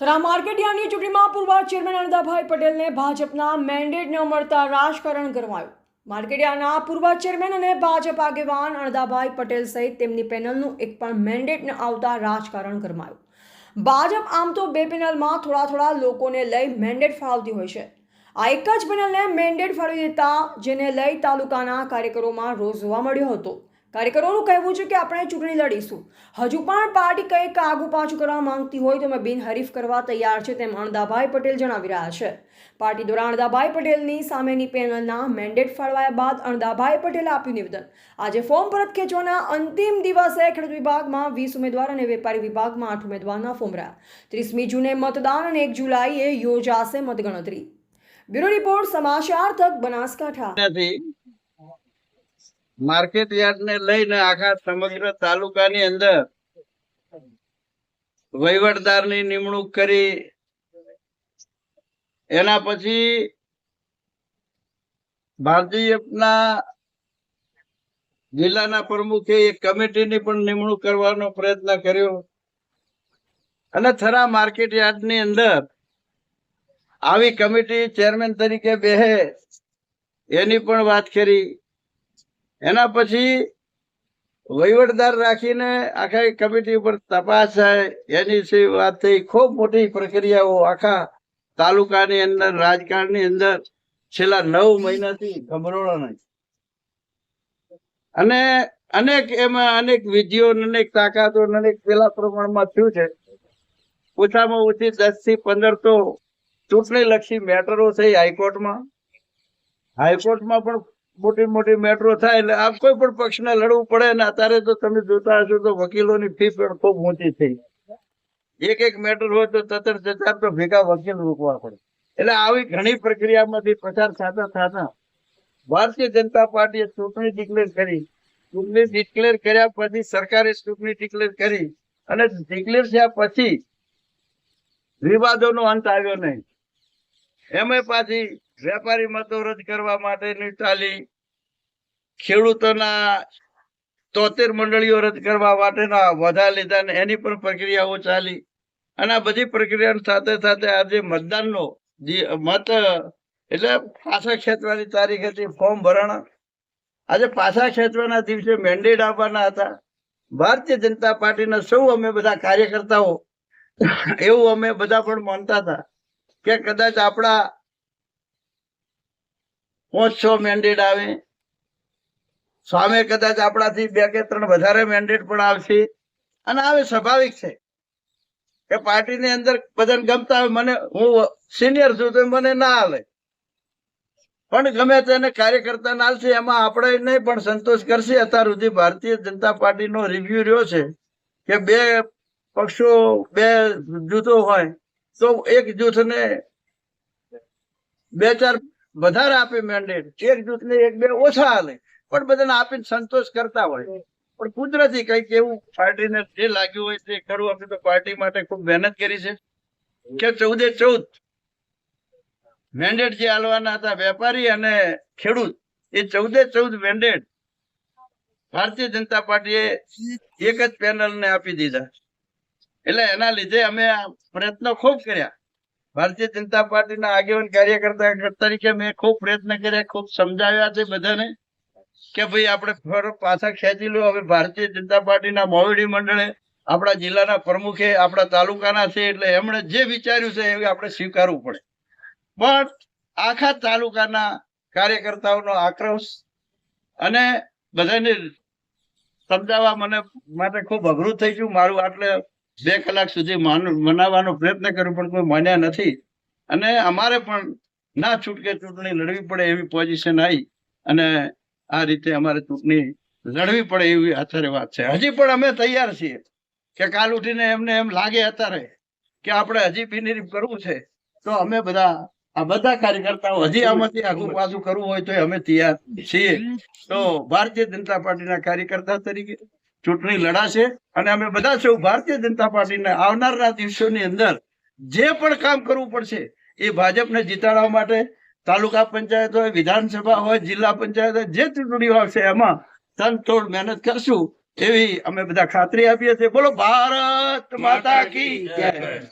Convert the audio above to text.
થરા માર્કેટયાર્ડની ચૂંટણીમાં પૂર્વ ચેરમેન અણદાભાઈ પટેલને ભાજપના મેન્ડેટ ન મળતા રાજકારણ ગરમાયું. માર્કેટયાર્ડના પૂર્વ ચેરમેન અને ભાજપ આગેવાન અણદાભાઈ પટેલ સહિત તેમની પેનલનું એક પણ મેન્ડેટ ન આવતા રાજકારણ ગરમાયું. ભાજપ આમ તો બે પેનલમાં થોડા થોડા લોકોને લઈ મેન્ડેટ ફાળવતી હોય છે. આ એક જ પેનલને મેન્ડેટ ફાળવી દેતા જેને લઈ તાલુકાના કાર્યકરોમાં રોજ જોવા મળ્યો હતો. કાર્યકરોનું કહેવું છે કે આપણે ચૂંટણી લડીશું. હજુ પણ પાર્ટી કંઈક આગુ પાછું કરવા માંગતી હોય તો અમે બિનહરીફ કરવા તૈયાર છે તેમ અણદાભાઈ પટેલ જણાવી રહ્યા છે. પાર્ટી દ્વારા અણદાભાઈ પટેલની સામેની પેનલના મેન્ડેટ ફાળવાયા બાદ અણદાભાઈ પટેલે આપ્યું નિવેદન. આજે ફોર્મ પરત ખેંચવાના અંતિમ દિવસે ખેડૂત વિભાગમાં વીસ ઉમેદવાર અને વેપારી વિભાગમાં આઠ ઉમેદવારના ફોર્મ રહ્યા. ત્રીસમી જૂને મતદાન અને એક જુલાઈએ યોજાશે મતગણતરી. બ્યુરો રિપોર્ટ સમાચાર તક બનાસકાંઠા. માર્કેટ યાર્ડ ને લઈને આખા સમગ્ર તાલુકાની અંદર વહીવટદારની નિમણૂક કરી, એના પછી ભારતીયના જિલ્લાના પ્રમુખે એક કમિટીની પણ નિમણૂક કરવાનો પ્રયત્ન કર્યો. અને થરા માર્કેટ યાર્ડની અંદર આવી કમિટી ચેરમેન તરીકે બેહે, એની પણ વાત કરી. એના પછી વહીવટદાર રાખીને આખા કમિટી ઉપર તપાસ થાય. એની છે વાત થઈ. ખૂબ મોટી પ્રક્રિયાઓ આખા તાલુકાની અંદર, રાજકારણની અંદર છેલ્લા નવ મહિનાથી ગમરોળો નહીં. અને અનેક એમાં અનેક વિધિઓ અનેક તાકાતો અનેક પેલા પ્રમાણમાં થયું છે. ઓછામાં ઓછી દસથી પંદર તો ચૂંટણી લક્ષી મેટરો થઈ હાઈકોર્ટમાં. હાઈકોર્ટમાં પણ મોટી મોટી મેટ્રો થાય એટલે આ કોઈ પણ પક્ષને લડવું પડે ને અત્યારે તો તમે જોતા હશો તો વકીલોની ફી પણ ખૂબ ઊંચી થઈ એક એક મેટર હોય તો તતર જતા તો ભેગા વકીલ રોકવા પડે. એટલે આવી ઘણી પ્રક્રિયામાંથી પસાર થતા થતા ભારતીય જનતા પાર્ટીએ ચૂંટણી ડિક્લેર કરી. ચૂંટણી ડિક્લેર કર્યા પછી સરકારે ચૂંટણી ડિક્લેર કરી અને ડિક્લેર થયા પછી વિવાદોનો અંત આવ્યો નહીં. એમાં પાછી વેપારી મતો રદ કરવા માટેની ચાલી ખેડૂતોના તોતેર મંડળીઓ રદ કરવા માટેના વધા લીધા ને એની પણ પ્રક્રિયાઓ ચાલી. અને આ બધી પ્રક્રિયાની સાથે સાથે આજે મતદાનનો જે મત, એટલે પાછા ખેંચવાની તારીખ હતી, ફોર્મ ભરાણા આજે પાછા ખેંચવાના દિવસે મેન્ડેટ આપવાના હતા. ભારતીય જનતા પાર્ટીના સૌ અમે બધા કાર્યકર્તાઓ, એવું અમે બધા પણ માનતા હતા કે કદાચ આપણા પાંચસો મેન્ડેટ આવે. સામે કદાચ આપણાથી બે કે ત્રણ વધારે મેન્ડેટ પણ આવશે અને આવે, સ્વાભાવિક છે. કે પાર્ટીની અંદર બધાને ગમતા હોય, મને, હું સિનિયર છું, તો મને ના હાલે. પણ ગમે તેને કાર્યકર્તા નાલશે એમાં આપણે નહીં પણ સંતોષ કરશે. અત્યાર સુધી ભારતીય જનતા પાર્ટીનો રિવ્યુ રહ્યો છે કે બે પક્ષો, બે જૂથો હોય, તો એક જૂથને બે ચાર વધારે આપે મેન્ડેટ એક જૂથને એક બે ઓછા હાલે. પણ બધાને આપીને સંતોષ કરતા હોય. પણ કુદરતી કંઈક એવું પાર્ટીને જે લાગ્યું હોય તે ખરું આપણે તો પાર્ટી માટે ખૂબ મહેનત કરી છે. કે ચૌદે ચૌદ મેન્ડેટ જે હાલવાના હતા વેપારી અને ખેડૂત, એ ચૌદે ચૌદ મેન્ડેટ ભારતીય જનતા પાર્ટીએ એક જ પેનલને આપી દીધા. એટલે એના લીધે અમે પ્રયત્નો ખૂબ કર્યા. ભારતીય જનતા પાર્ટીના આગેવાન કાર્યકર્તા તરીકે મેં ખૂબ પ્રયત્ન કર્યા, ખૂબ સમજાવ્યા છે બધાને કે ભાઈ આપણે પાછા ખેંચી લો. હવે ભારતીય જનતા પાર્ટીના મોવડી મંડળે આપણા જિલ્લાના પ્રમુખે, આપણા તાલુકાના છે એટલે એમણે જે વિચાર્યું છે એ આપણે સ્વીકારવું પડે. પણ આખા તાલુકાના કાર્યકર્તાઓનો આક્રોશ અને બધાને સમજાવવા મને માટે ખૂબ અઘરું થઈ ગયું. મારું આટલે બે કલાક સુધી મનાવવાનો પ્રયત્ન કર્યો, પણ કોઈ માન્યા નથી. અને અમારે પણ ના છૂટકે ચૂંટણી લડવી પડે એવી પોઝિશન આવી અને આ રીતે અમારે ચૂંટણી લડવી પડે એવી અત્યારે વાત છે. હજી પણ અમે તૈયાર છીએ કે કાલ ઉઠીને એમને એમ લાગે અત્યારે કે આપણે હજી બિનરીફ કરવું છે. તો અમે બધા, આ બધા કાર્યકર્તાઓ હજી આમાંથી આગું પાછું કરવું હોય તો અમે તૈયાર છીએ. તો ભારતીય જનતા પાર્ટીના કાર્યકર્તા તરીકે ચૂંટણી લડાશે અને અમે બધા સૌ ભારતીય જનતા પાર્ટીને આવનારના દિવસોની અંદર જે પણ કામ કરવું પડશે એ ભાજપને જીતાડવા માટે તાલુકા પંચાયત હોય, વિધાનસભા હોય, જિલ્લા પંચાયત હોય, જે ચૂંટણીઓ આવશે એમાં તનતોડ મહેનત કરશું એવી અમે બધા ખાતરી આપીએ છીએ. બોલો, ભારત માતા કી